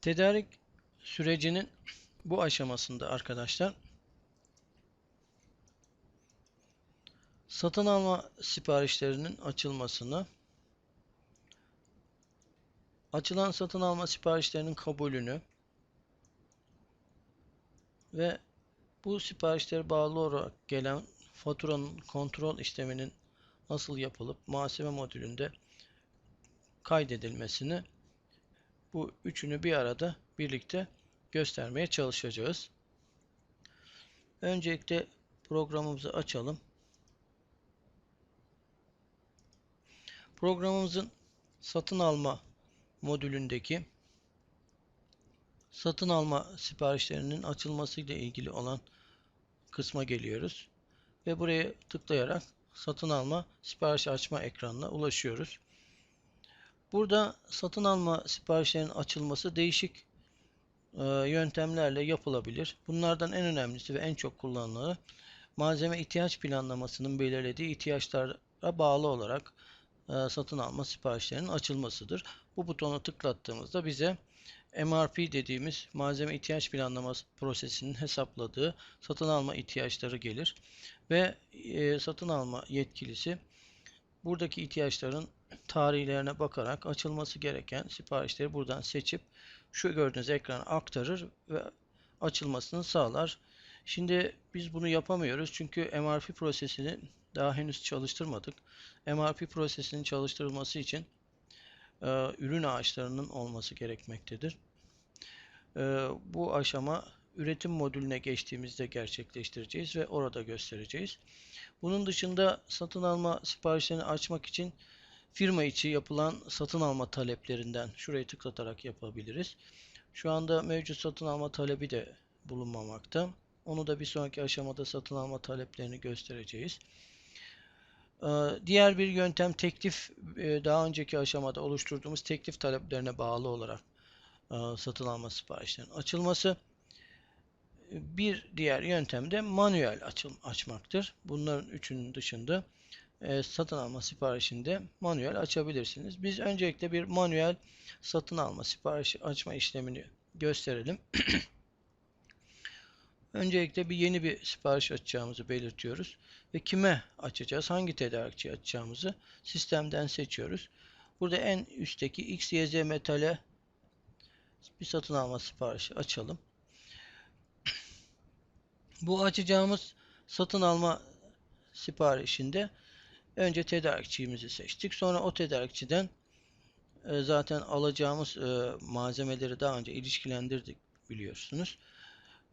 Tedarik sürecinin bu aşamasında arkadaşlar satın alma siparişlerinin açılmasını, açılan satın alma siparişlerinin kabulünü ve bu siparişlere bağlı olarak gelen faturanın kontrol işleminin nasıl yapılıp muhasebe modülünde kaydedilmesini bu üçünü bir arada birlikte göstermeye çalışacağız. Öncelikle programımızı açalım. Programımızın satın alma modülündeki satın alma siparişlerinin açılması ile ilgili olan kısma geliyoruz. Ve buraya tıklayarak satın alma sipariş açma ekranına ulaşıyoruz. Burada satın alma siparişlerinin açılması değişik e, yöntemlerle yapılabilir. Bunlardan en önemlisi ve en çok kullanılanı malzeme ihtiyaç planlamasının belirlediği ihtiyaçlara bağlı olarak e, satın alma siparişlerinin açılmasıdır. Bu butona tıklattığımızda bize MRP dediğimiz malzeme ihtiyaç planlaması prosesinin hesapladığı satın alma ihtiyaçları gelir ve e, satın alma yetkilisi buradaki ihtiyaçların tarihlerine bakarak açılması gereken siparişleri buradan seçip şu gördüğünüz ekrana aktarır ve açılmasını sağlar. Şimdi biz bunu yapamıyoruz çünkü MRP prosesini daha henüz çalıştırmadık. MRP prosesinin çalıştırılması için e, ürün ağaçlarının olması gerekmektedir. E, bu aşama üretim modülüne geçtiğimizde gerçekleştireceğiz ve orada göstereceğiz. Bunun dışında satın alma siparişlerini açmak için firma içi yapılan satın alma taleplerinden şurayı tıklatarak yapabiliriz. Şu anda mevcut satın alma talebi de bulunmamakta. Onu da bir sonraki aşamada satın alma taleplerini göstereceğiz. Ee, diğer bir yöntem teklif e, daha önceki aşamada oluşturduğumuz teklif taleplerine bağlı olarak e, satın alma siparişlerinin açılması. Bir diğer yöntem de manuel açım, açmaktır. Bunların üçünün dışında e, satın alma siparişinde manuel açabilirsiniz. Biz öncelikle bir manuel satın alma siparişi açma işlemini gösterelim. öncelikle bir yeni bir sipariş açacağımızı belirtiyoruz ve kime açacağız, hangi tedarikçi açacağımızı sistemden seçiyoruz. Burada en üstteki XYZ Metal'e bir satın alma siparişi açalım. Bu açacağımız satın alma siparişinde önce tedarikçimizi seçtik. Sonra o tedarikçiden e, zaten alacağımız e, malzemeleri daha önce ilişkilendirdik biliyorsunuz.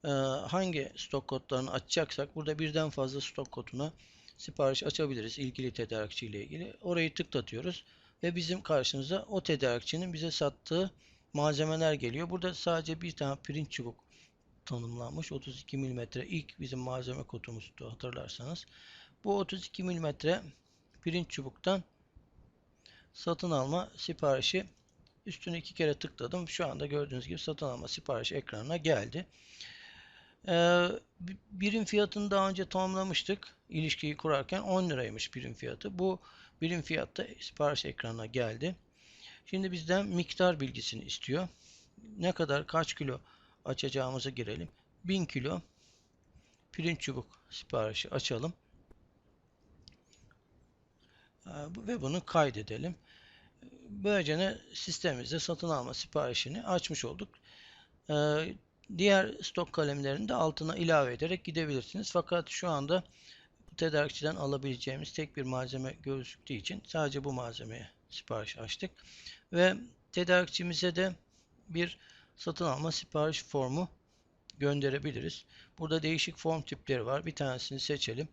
E, hangi stok kodlarını açacaksak burada birden fazla stok koduna sipariş açabiliriz ilgili tedarikçi ile ilgili. Orayı tıklatıyoruz ve bizim karşımıza o tedarikçinin bize sattığı malzemeler geliyor. Burada sadece bir tane pirinç çubuk tanımlanmış. 32 mm ilk bizim malzeme kodumuzdu hatırlarsanız. Bu 32 mm pirinç çubuktan satın alma siparişi üstüne iki kere tıkladım. Şu anda gördüğünüz gibi satın alma siparişi ekranına geldi. Ee, birim fiyatını daha önce tamamlamıştık. İlişkiyi kurarken 10 liraymış birim fiyatı. Bu birim fiyatta sipariş ekranına geldi. Şimdi bizden miktar bilgisini istiyor. Ne kadar kaç kilo açacağımızı girelim. 1000 kilo pirinç çubuk siparişi açalım. Ee, ve bunu kaydedelim. Böylece sistemimizde satın alma siparişini açmış olduk. Ee, diğer stok kalemlerini de altına ilave ederek gidebilirsiniz. Fakat şu anda tedarikçiden alabileceğimiz tek bir malzeme gözüktüğü için sadece bu malzemeye sipariş açtık. Ve tedarikçimize de bir satın alma sipariş formu gönderebiliriz. Burada değişik form tipleri var. Bir tanesini seçelim.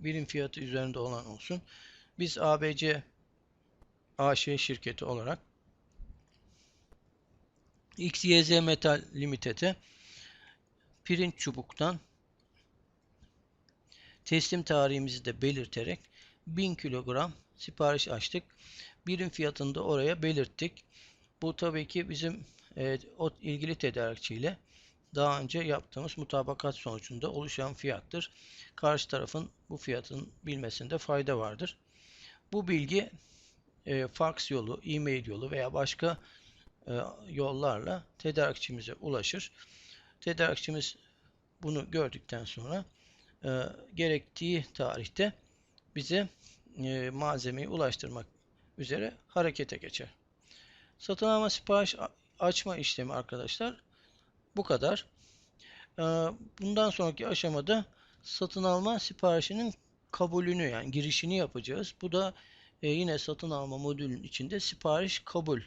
Birim fiyatı üzerinde olan olsun. Biz ABC AŞ şirketi olarak XYZ Metal Limited'e pirinç çubuktan teslim tarihimizi de belirterek 1000 kilogram sipariş açtık. Birim fiyatını da oraya belirttik. Bu tabii ki bizim e, o ilgili tedarikçiyle daha önce yaptığımız mutabakat sonucunda oluşan fiyattır. Karşı tarafın bu fiyatın bilmesinde fayda vardır. Bu bilgi e, fax yolu, e-mail yolu veya başka e, yollarla tedarikçimize ulaşır. Tedarikçimiz bunu gördükten sonra e, gerektiği tarihte bize e, malzemeyi ulaştırmak üzere harekete geçer. Satın alma sipariş açma işlemi arkadaşlar bu kadar. E, bundan sonraki aşamada satın alma siparişinin kabulünü yani girişini yapacağız. Bu da e, yine satın alma modülünün içinde sipariş kabul.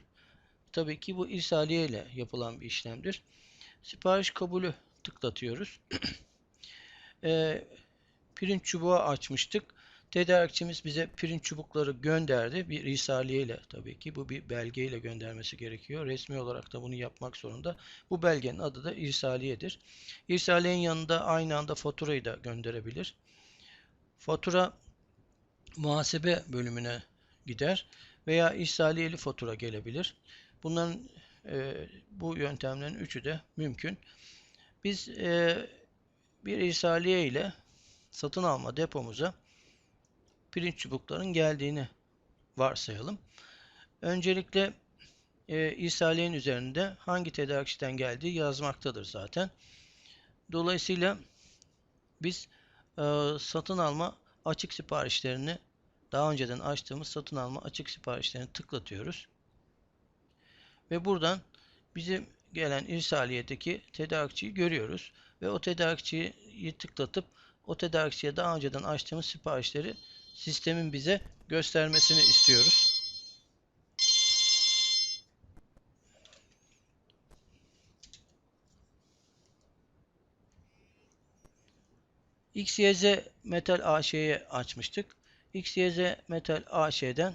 Tabii ki bu irsaliye ile yapılan bir işlemdir. Sipariş kabulü tıklatıyoruz. e, pirinç çubuğu açmıştık. Tedarikçimiz bize pirinç çubukları gönderdi. Bir risaliye ile tabii ki bu bir belge ile göndermesi gerekiyor. Resmi olarak da bunu yapmak zorunda. Bu belgenin adı da irsaliyedir. İrsaliyenin yanında aynı anda faturayı da gönderebilir. Fatura muhasebe bölümüne gider veya ihsaliyeli fatura gelebilir. Bunların e, bu yöntemlerin üçü de mümkün. Biz e, bir irsaliye ile satın alma depomuza pirinç çubukların geldiğini varsayalım. Öncelikle e, irsaliyenin üzerinde hangi tedarikçiden geldiği yazmaktadır zaten. Dolayısıyla biz e, satın alma açık siparişlerini daha önceden açtığımız satın alma açık siparişlerini tıklatıyoruz. Ve buradan bizim gelen irsaliyedeki tedarikçiyi görüyoruz. Ve o tedarikçiyi tıklatıp o tedarikçiye daha önceden açtığımız siparişleri sistemin bize göstermesini istiyoruz. XYZ Metal AŞ'ye açmıştık. XYZ Metal AŞ'den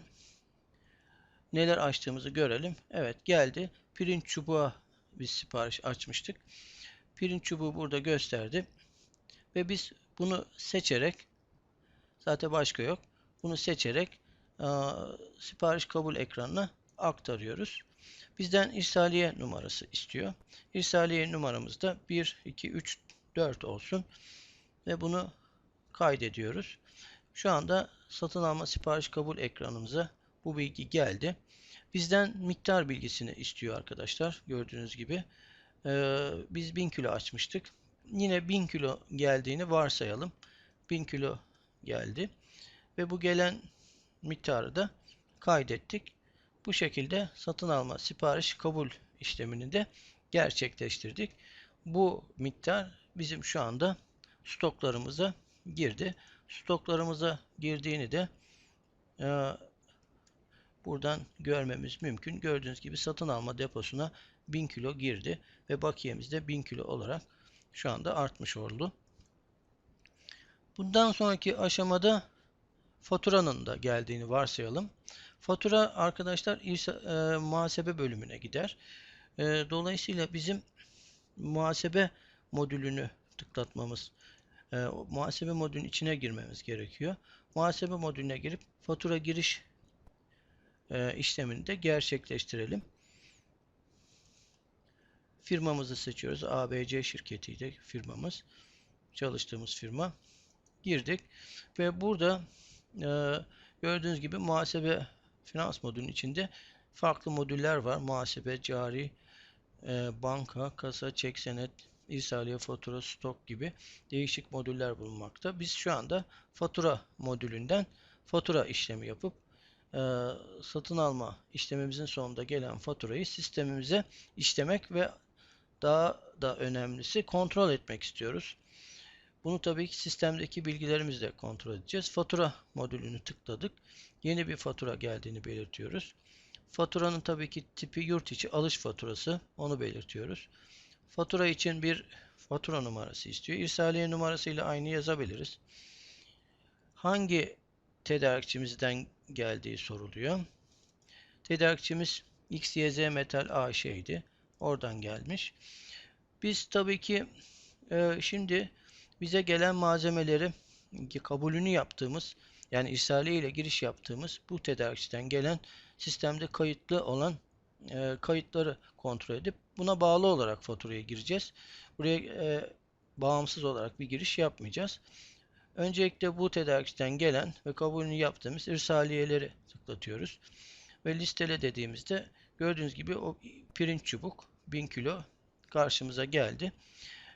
neler açtığımızı görelim. Evet geldi. Pirinç çubuğa biz sipariş açmıştık. Pirinç çubuğu burada gösterdi. Ve biz bunu seçerek zaten başka yok. Bunu seçerek a, sipariş kabul ekranına aktarıyoruz. Bizden irsaliye numarası istiyor. İrsaliye numaramız da 1, 2, 3, 4 olsun. Ve bunu kaydediyoruz. Şu anda satın alma sipariş kabul ekranımıza bu bilgi geldi. Bizden miktar bilgisini istiyor arkadaşlar. Gördüğünüz gibi. Ee, biz 1000 kilo açmıştık. Yine 1000 kilo geldiğini varsayalım. 1000 kilo geldi. Ve bu gelen miktarı da kaydettik. Bu şekilde satın alma sipariş kabul işlemini de gerçekleştirdik. Bu miktar bizim şu anda stoklarımıza girdi. Stoklarımıza girdiğini de e, buradan görmemiz mümkün. Gördüğünüz gibi satın alma deposuna 1000 kilo girdi ve bakiyemiz de 1000 kilo olarak şu anda artmış oldu. Bundan sonraki aşamada faturanın da geldiğini varsayalım. Fatura arkadaşlar e, muhasebe bölümüne gider. E, dolayısıyla bizim muhasebe modülünü tıklatmamız, e, muhasebe modülünün içine girmemiz gerekiyor. Muhasebe modülüne girip fatura giriş e, işlemini de gerçekleştirelim. Firmamızı seçiyoruz. ABC şirketiydi firmamız. Çalıştığımız firma. Girdik. Ve burada e, gördüğünüz gibi muhasebe finans modülünün içinde farklı modüller var. Muhasebe, cari, e, banka, kasa, çek senet, irsaliye, fatura, stok gibi değişik modüller bulunmakta. Biz şu anda fatura modülünden fatura işlemi yapıp e, satın alma işlemimizin sonunda gelen faturayı sistemimize işlemek ve daha da önemlisi kontrol etmek istiyoruz. Bunu tabii ki sistemdeki bilgilerimizle kontrol edeceğiz. Fatura modülünü tıkladık. Yeni bir fatura geldiğini belirtiyoruz. Faturanın tabii ki tipi yurt içi alış faturası. Onu belirtiyoruz. Fatura için bir fatura numarası istiyor. İrsaliye numarasıyla aynı yazabiliriz. Hangi tedarikçimizden geldiği soruluyor. Tedarikçimiz XYZ Metal AŞ'ydi. Oradan gelmiş. Biz tabii ki e, şimdi bize gelen malzemeleri kabulünü yaptığımız yani irsaliye ile giriş yaptığımız bu tedarikçiden gelen sistemde kayıtlı olan e, kayıtları kontrol edip buna bağlı olarak faturaya gireceğiz. Buraya e, bağımsız olarak bir giriş yapmayacağız. Öncelikle bu tedarikçiden gelen ve kabulünü yaptığımız irsaliyeleri tıklatıyoruz. Ve listele dediğimizde gördüğünüz gibi o pirinç çubuk 1000 kilo karşımıza geldi.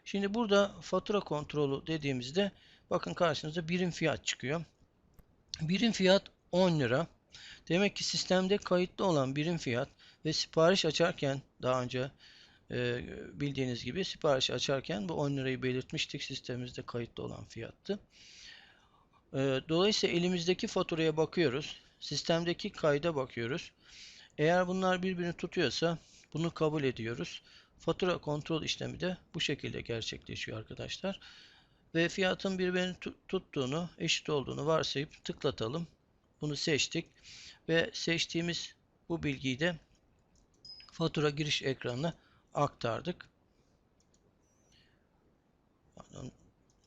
Şimdi burada fatura kontrolü dediğimizde bakın karşınıza birim fiyat çıkıyor. Birim fiyat 10 lira. Demek ki sistemde kayıtlı olan birim fiyat ve sipariş açarken daha önce e, bildiğiniz gibi sipariş açarken bu 10 lirayı belirtmiştik. Sistemimizde kayıtlı olan fiyattı. E, dolayısıyla elimizdeki faturaya bakıyoruz. Sistemdeki kayda bakıyoruz. Eğer bunlar birbirini tutuyorsa bunu kabul ediyoruz. Fatura kontrol işlemi de bu şekilde gerçekleşiyor arkadaşlar. Ve fiyatın birbirini tuttuğunu, eşit olduğunu varsayıp tıklatalım. Bunu seçtik ve seçtiğimiz bu bilgiyi de fatura giriş ekranına aktardık. Pardon,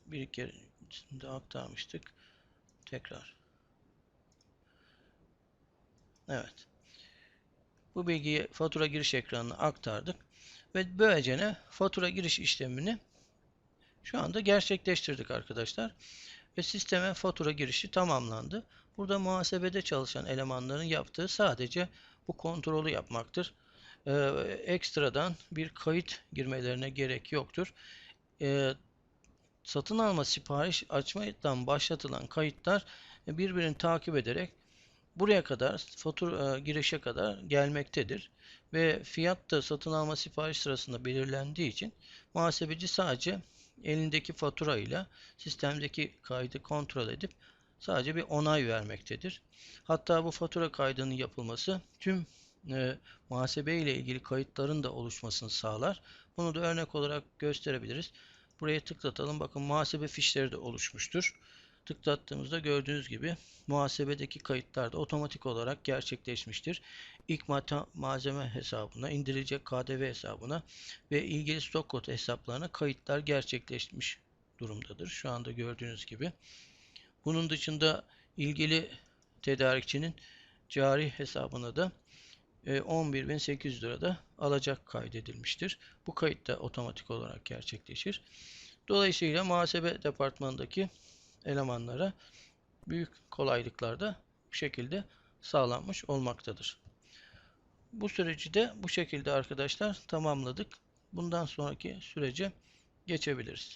bir kere de aktarmıştık. Tekrar. Evet. Bu bilgiyi fatura giriş ekranına aktardık. Ve böylece ne? Fatura giriş işlemini şu anda gerçekleştirdik arkadaşlar. Ve sisteme fatura girişi tamamlandı. Burada muhasebede çalışan elemanların yaptığı sadece bu kontrolü yapmaktır. Ee, ekstradan bir kayıt girmelerine gerek yoktur. Ee, satın alma sipariş açmadan başlatılan kayıtlar birbirini takip ederek buraya kadar fatura e, girişe kadar gelmektedir. Ve fiyat da satın alma sipariş sırasında belirlendiği için muhasebeci sadece elindeki fatura ile sistemdeki kaydı kontrol edip sadece bir onay vermektedir. Hatta bu fatura kaydının yapılması tüm e, muhasebe ile ilgili kayıtların da oluşmasını sağlar. Bunu da örnek olarak gösterebiliriz. Buraya tıklatalım. Bakın muhasebe fişleri de oluşmuştur. Tıklattığımızda gördüğünüz gibi muhasebedeki kayıtlar da otomatik olarak gerçekleşmiştir. İlk malzeme hesabına, indirilecek KDV hesabına ve ilgili stok kod hesaplarına kayıtlar gerçekleşmiş durumdadır. Şu anda gördüğünüz gibi. Bunun dışında ilgili tedarikçinin cari hesabına da 11.800 lira da alacak kaydedilmiştir. Bu kayıt da otomatik olarak gerçekleşir. Dolayısıyla muhasebe departmanındaki elemanlara büyük kolaylıklar da bu şekilde sağlanmış olmaktadır. Bu süreci de bu şekilde arkadaşlar tamamladık. Bundan sonraki sürece geçebiliriz.